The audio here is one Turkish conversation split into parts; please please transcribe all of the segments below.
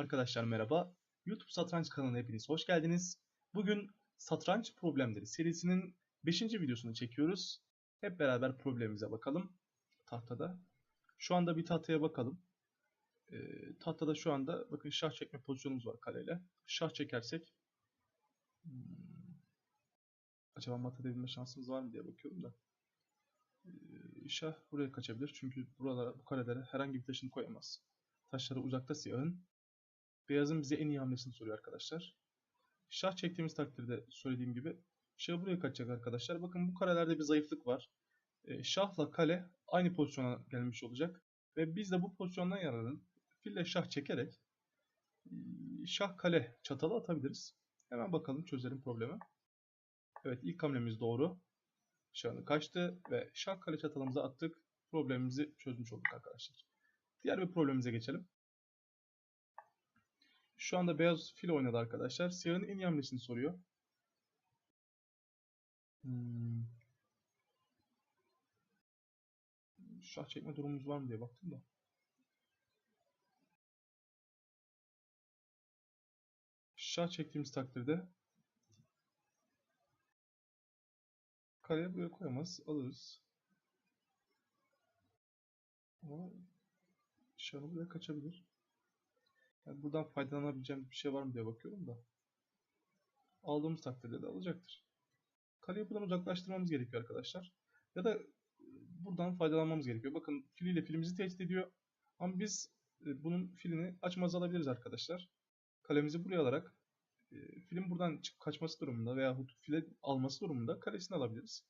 Arkadaşlar merhaba. YouTube Satranç kanalına hepiniz hoş geldiniz. Bugün Satranç Problemleri serisinin 5. videosunu çekiyoruz. Hep beraber problemimize bakalım tahtada. Şu anda bir tahtaya bakalım. Ee, tahtada şu anda bakın şah çekme pozisyonumuz var kaleyle. Şah çekersek hmm, acaba mat edebilme şansımız var mı diye bakıyorum da. Ee, şah buraya kaçabilir çünkü buralara bu karelere herhangi bir taşını koyamaz. Taşları uzakta siyahın. Beyazın bize en iyi hamlesini soruyor arkadaşlar. Şah çektiğimiz takdirde söylediğim gibi şah buraya kaçacak arkadaşlar. Bakın bu karelerde bir zayıflık var. E, şahla kale aynı pozisyona gelmiş olacak. Ve biz de bu pozisyondan yararlanıp fille şah çekerek e, şah kale çatalı atabiliriz. Hemen bakalım çözelim problemi. Evet ilk hamlemiz doğru. Şahını kaçtı ve şah kale çatalımıza attık. Problemimizi çözmüş olduk arkadaşlar. Diğer bir problemimize geçelim. Şu anda beyaz fil oynadı arkadaşlar. Siyahın en iyi hamlesini soruyor. Hmm. Şah çekme durumumuz var mı diye baktım da. Şah çektiğimiz takdirde kaleye buraya koyamaz. Alırız. Ama şahı buraya kaçabilir. Yani buradan faydalanabileceğim bir şey var mı diye bakıyorum da. Aldığımız takdirde de alacaktır. Kaleyi buradan uzaklaştırmamız gerekiyor arkadaşlar. Ya da e, buradan faydalanmamız gerekiyor. Bakın filiyle filimizi tehdit ediyor. Ama biz e, bunun filini açmaz alabiliriz arkadaşlar. Kalemizi buraya alarak e, film buradan çıkıp kaçması durumunda veya file alması durumunda kalesini alabiliriz.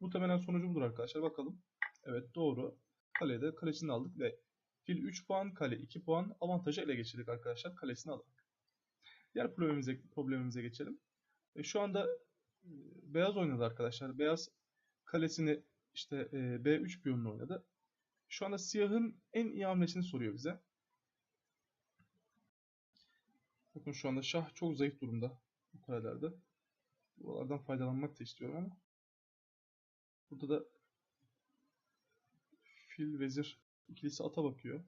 Muhtemelen sonucu budur arkadaşlar. Bakalım. Evet doğru. Kaleye de kalesini aldık ve Fil 3 puan, kale 2 puan. Avantajı ele geçirdik arkadaşlar. Kalesini alarak. Diğer problemimize, problemimize geçelim. E, şu anda e, beyaz oynadı arkadaşlar. Beyaz kalesini işte e, B3 piyonunu oynadı. Şu anda siyahın en iyi hamlesini soruyor bize. Bakın şu anda şah çok zayıf durumda bu karelerde. Buralardan faydalanmak da istiyorum ama. Burada da fil, vezir İkilisi ata bakıyor.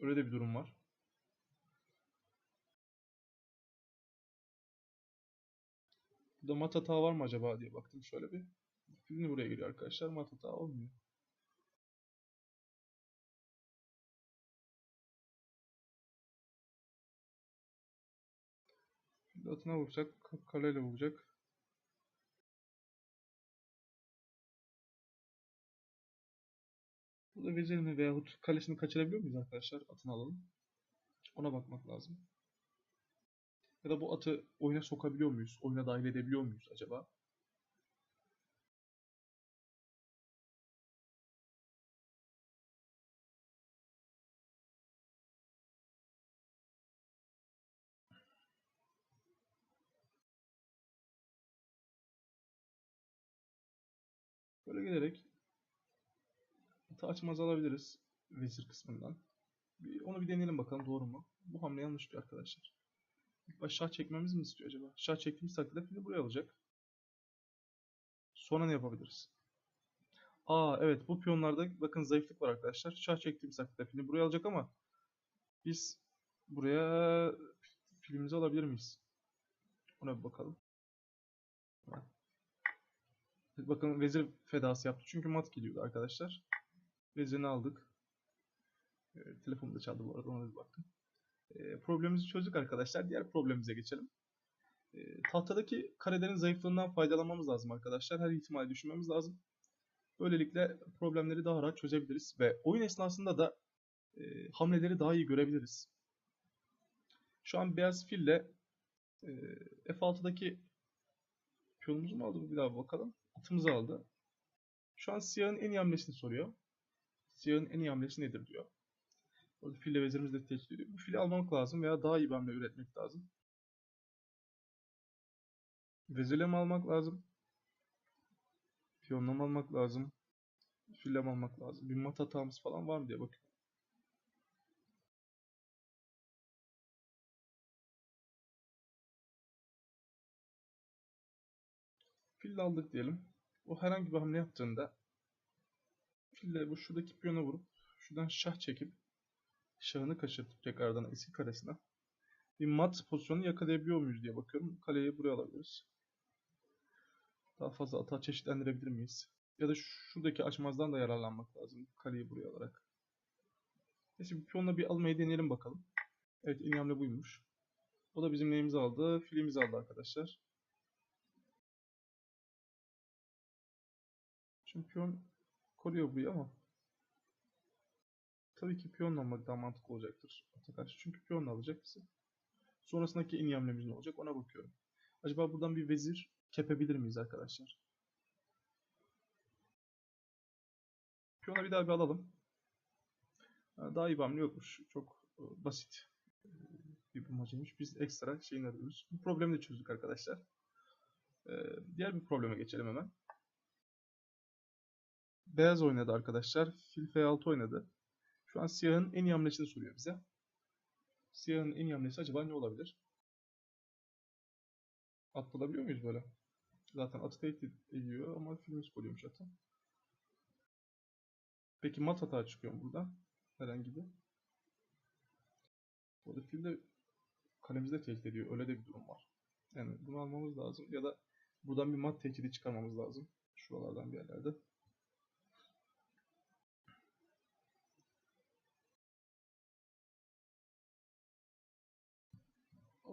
Öyle de bir durum var. Burada mat hata var mı acaba diye baktım şöyle bir. Filini buraya geliyor arkadaşlar. Mat hata olmuyor. Atına vuracak. Kaleyle vuracak. Burada vezirini veyahut kalesini kaçırabiliyor muyuz arkadaşlar? Atını alalım. Ona bakmak lazım. Ya da bu atı oyuna sokabiliyor muyuz? Oyuna dahil edebiliyor muyuz acaba? Böyle gelerek Atı açmaz alabiliriz vezir kısmından. Bir, onu bir deneyelim bakalım doğru mu? Bu hamle yanlış diyor arkadaşlar. İlk baş şah çekmemiz mi istiyor acaba? Şah çektiğimiz takdirde fili buraya alacak. Sonra ne yapabiliriz? Aa evet bu piyonlarda bakın zayıflık var arkadaşlar. Şah çektiğimiz takdirde fili buraya alacak ama biz buraya filimizi alabilir miyiz? Ona bir bakalım. Bakın vezir fedası yaptı. Çünkü mat geliyordu arkadaşlar. Vezirini aldık. E, telefonum da çaldı bu arada ona bir baktım. E, problemimizi çözdük arkadaşlar. Diğer problemimize geçelim. E, tahtadaki karelerin zayıflığından faydalanmamız lazım arkadaşlar. Her ihtimali düşünmemiz lazım. Böylelikle problemleri daha rahat çözebiliriz ve oyun esnasında da e, hamleleri daha iyi görebiliriz. Şu an beyaz fille e, F6'daki piyonumuzu mu aldı bir daha bakalım. Atımızı aldı. Şu an siyahın en iyi hamlesini soruyor. Siyahın en iyi hamlesi nedir diyor. Orada fille vezirimiz de tehdit ediyor. Bu fili almak lazım veya daha iyi bir hamle üretmek lazım. Vezirle mi almak lazım? Piyonla mı almak lazım? Fille mi almak lazım? Bir mat hatamız falan var mı diye bakıyorum. Fille aldık diyelim. O herhangi bir hamle yaptığında fille bu şuradaki piyona vurup şuradan şah çekip şahını kaçırtıp tekrardan eski karesine bir mat pozisyonu yakalayabiliyor muyuz diye bakıyorum. Kaleyi buraya alabiliriz. Daha fazla ata çeşitlendirebilir miyiz? Ya da şuradaki açmazdan da yararlanmak lazım. Kaleyi buraya alarak. Neyse bir piyonla bir almayı deneyelim bakalım. Evet en hamle buymuş. O da bizim neyimizi aldı? Filimizi aldı arkadaşlar. Şimdi piyon koruyor burayı ama tabii ki piyonla almak daha mantıklı olacaktır ata karşı. Çünkü piyonla alacak bizi. Sonrasındaki en iyi hamlemiz ne olacak ona bakıyorum. Acaba buradan bir vezir kepebilir miyiz arkadaşlar? Piyona bir daha bir alalım. Daha iyi bir hamle yokmuş. Çok e, basit e, bir bulmacaymış. Biz ekstra şeyini arıyoruz. Bu problemi de çözdük arkadaşlar. E, diğer bir probleme geçelim hemen. Beyaz oynadı arkadaşlar. Fil F6 oynadı. Şu an siyahın en iyi hamlesini soruyor bize. Siyahın en iyi hamlesi acaba ne olabilir? Atılabiliyor muyuz böyle? Zaten atı tehdit ediyor ama filimiz koruyormuş atı. Peki mat hata çıkıyor mu burada? Herhangi bir. Burada fil de kalemizde tehdit ediyor. Öyle de bir durum var. Yani bunu almamız lazım. Ya da buradan bir mat tehdidi çıkarmamız lazım. Şuralardan bir yerlerde.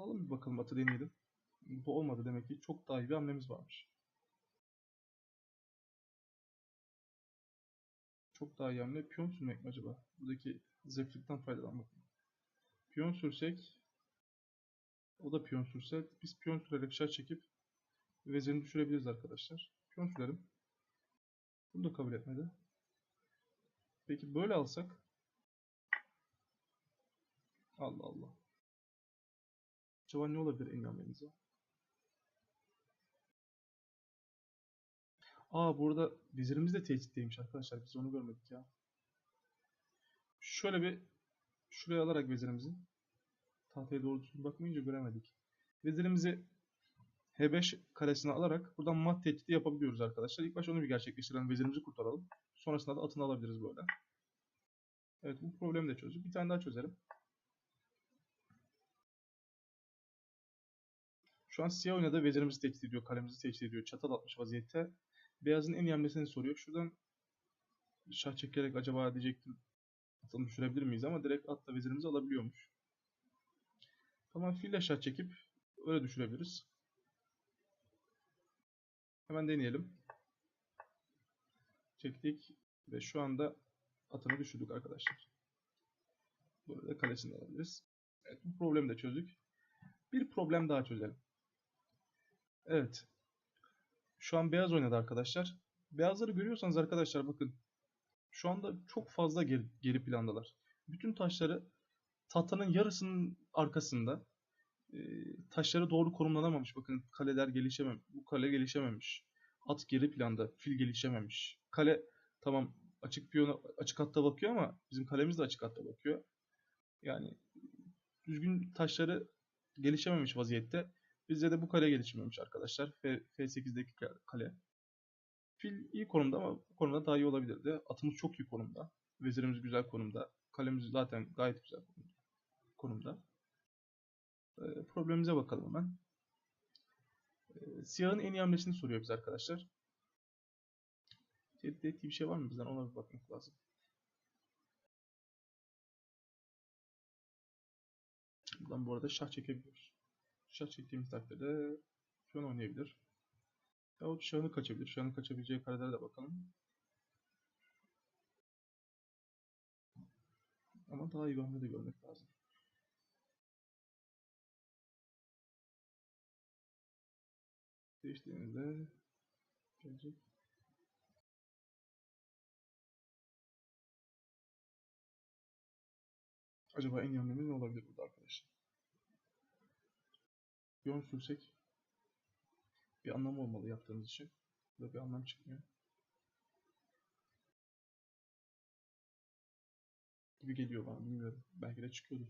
Alalım bir bakalım atı deneyelim. Bu olmadı demek ki çok daha iyi bir hamlemiz varmış. Çok daha iyi hamle piyon sürmek mi acaba? Buradaki zevklikten faydalanmak mı? Piyon sürsek o da piyon sürse biz piyon sürerek şah çekip vezirini düşürebiliriz arkadaşlar. Piyon sürelim. Bunu da kabul etmedi. Peki böyle alsak Allah Allah. Acaba ne olabilir en hamlemize? Aa burada vezirimiz de tehditteymiş arkadaşlar. Biz onu görmedik ya. Şöyle bir şuraya alarak vezirimizi tahtaya doğru bakmayınca göremedik. Vezirimizi H5 karesine alarak buradan mat tehdidi yapabiliyoruz arkadaşlar. İlk başta onu bir gerçekleştirelim. Vezirimizi kurtaralım. Sonrasında da atını alabiliriz böyle. Evet bu problemi de çözdük. Bir tane daha çözelim. Şu an siyah oynadı. Vezirimizi tehdit ediyor. Kalemizi tehdit ediyor. Çatal atmış vaziyette. Beyazın en iyi hamlesini soruyor. Şuradan şah çekerek acaba diyecektim atını düşürebilir miyiz ama direkt atla vezirimizi alabiliyormuş. Tamam fille şah çekip öyle düşürebiliriz. Hemen deneyelim. Çektik ve şu anda atını düşürdük arkadaşlar. Burada kalesini alabiliriz. Evet bu problemi de çözdük. Bir problem daha çözelim. Evet. Şu an beyaz oynadı arkadaşlar. Beyazları görüyorsanız arkadaşlar bakın. Şu anda çok fazla geri, geri plandalar. Bütün taşları tahtanın yarısının arkasında. E, taşları doğru konumlanamamış. Bakın kaleler gelişemem. Bu kale gelişememiş. At geri planda. Fil gelişememiş. Kale tamam açık piyona açık hatta bakıyor ama bizim kalemiz de açık hatta bakıyor. Yani düzgün taşları gelişememiş vaziyette. Bizde de bu kale gelişmemiş arkadaşlar. F, F8'deki kale. Fil iyi konumda ama bu konuda daha iyi olabilirdi. Atımız çok iyi konumda. Vezirimiz güzel konumda. Kalemiz zaten gayet güzel konumda. Ee, problemimize bakalım hemen. Ee, siyahın en iyi hamlesini soruyor bize arkadaşlar. Tehdit ettiği bir şey var mı bizden? Ona bir bakmak lazım. Buradan bu arada şah çekebiliyoruz. Şah çektiğimiz takdirde piyon oynayabilir. Yahut şahını kaçabilir. Şahını kaçabileceği karelere de bakalım. Ama daha iyi bir hamle de görmek lazım. Değiştiğimizde gelecek. Acaba en iyi hamlemiz ne olabilir burada arkadaşlar? Piyon sürsek bir anlamı olmalı yaptığımız için. Burada bir anlam çıkmıyor. Gibi geliyor bana bilmiyorum. Belki de çıkıyordur.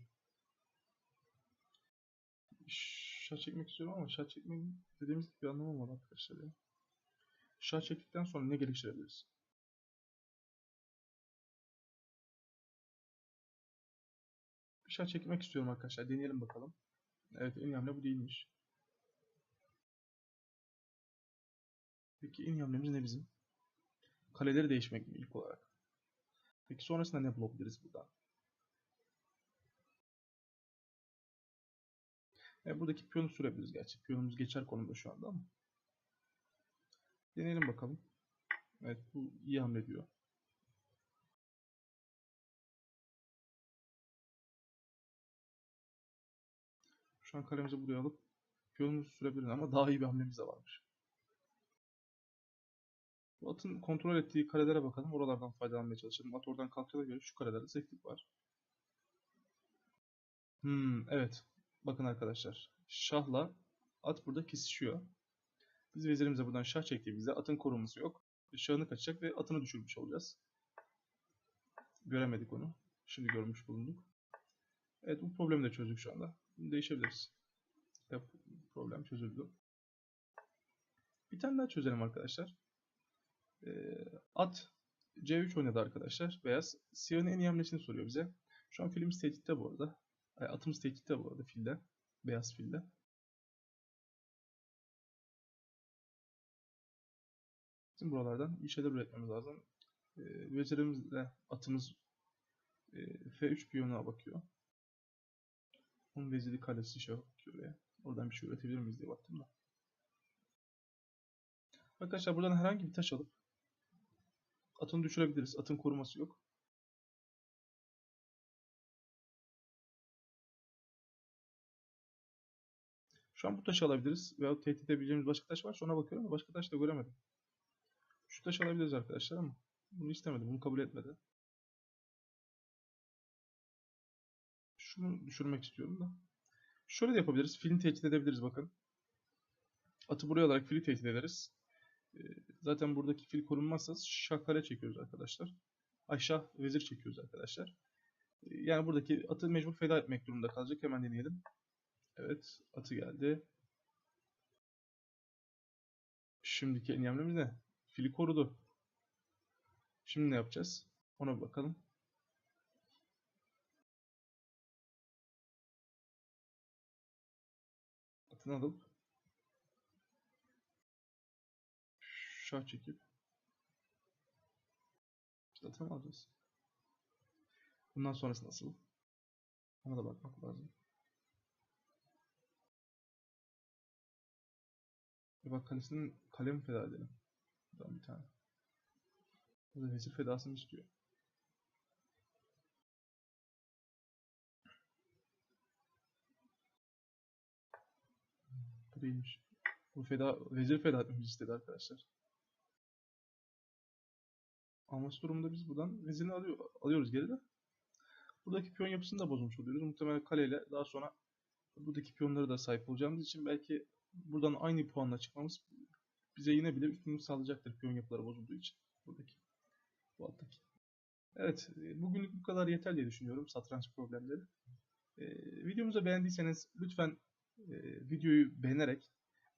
Şah çekmek istiyorum ama şah çekmenin dediğimiz gibi bir anlamı olmalı arkadaşlar ya. Şah çektikten sonra ne geliştirebiliriz? şah çekmek istiyorum arkadaşlar. Deneyelim bakalım. Evet hamle bu değilmiş. Peki hamlemiz ne bizim? Kaleleri değişmek mi ilk olarak? Peki sonrasında ne bulabiliriz burada? E, buradaki piyonu sürebiliriz gerçi. Piyonumuz geçer konumda şu anda ama. Deneyelim bakalım. Evet bu iyi hamle diyor. Şu an kalemizi buraya alıp piyonumuzu sürebiliriz ama daha iyi bir hamlemiz de varmış. Atın kontrol ettiği karelere bakalım. Oralardan faydalanmaya çalışalım. At oradan kalktığına göre şu karelerde zevklik var. Hmm, evet. Bakın arkadaşlar. Şahla at burada kesişiyor. Biz vezirimize buradan şah çektiğimizde atın koruması yok. Şahını kaçacak ve atını düşürmüş olacağız. Göremedik onu. Şimdi görmüş bulunduk. Evet bu problemi de çözdük şu anda. Değişebiliriz. Yap, problem çözüldü. Bir tane daha çözelim arkadaşlar. Ee, at C3 oynadı arkadaşlar. Beyaz. Siyahın en iyi hamlesini soruyor bize. Şu an filmimiz tehditte bu arada. Ay, atımız tehditte bu arada filde. Beyaz filde. Bizim buralardan iyi şeyler üretmemiz lazım. Ee, vezirimizle atımız e, F3 piyonuna bakıyor. Onun veziri kalesi şey bakıyor oraya. Oradan bir şey üretebilir miyiz diye baktım da. Arkadaşlar buradan herhangi bir taş alıp atını düşürebiliriz. Atın koruması yok. Şu an bu taşı alabiliriz. Veyahut tehdit edebileceğimiz başka taş varsa ona bakıyorum ama başka taş da göremedim. Şu taşı alabiliriz arkadaşlar ama bunu istemedi. Bunu kabul etmedi. Şunu düşürmek istiyorum da. Şöyle de yapabiliriz. Filini tehdit edebiliriz bakın. Atı buraya alarak fili tehdit ederiz. Ee, zaten buradaki fil korunmazsa şah kale çekiyoruz arkadaşlar. Aşağı vezir çekiyoruz arkadaşlar. Ee, yani buradaki atı mecbur feda etmek durumunda kalacak. Hemen deneyelim. Evet atı geldi. Şimdiki en ne? Fili korudu. Şimdi ne yapacağız? Ona bir bakalım. Atını alıp şah çekip atını alacağız. Bundan sonrası nasıl? Ona da bakmak lazım. E bak kalesinin kalem feda edelim. Buradan bir tane. Burada vezir fedasını istiyor. Değilmiş. Bu feda, vezir feda etmemizi istedi arkadaşlar. Alması durumunda biz buradan vezirini alıyor, alıyoruz geri de. Buradaki piyon yapısını da bozmuş oluyoruz. Muhtemelen kaleyle daha sonra buradaki piyonlara da sahip olacağımız için belki buradan aynı puanla çıkmamız bize yine bile üstünlük sağlayacaktır piyon yapıları bozulduğu için. Buradaki. Bu alttaki. Evet. Bugünlük bu kadar yeter diye düşünüyorum satranç problemleri. Ee, videomuzu beğendiyseniz lütfen videoyu beğenerek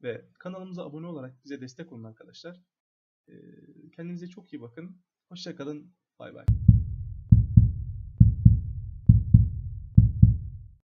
ve kanalımıza abone olarak bize destek olun arkadaşlar. Kendinize çok iyi bakın. Hoşçakalın. Bay bay.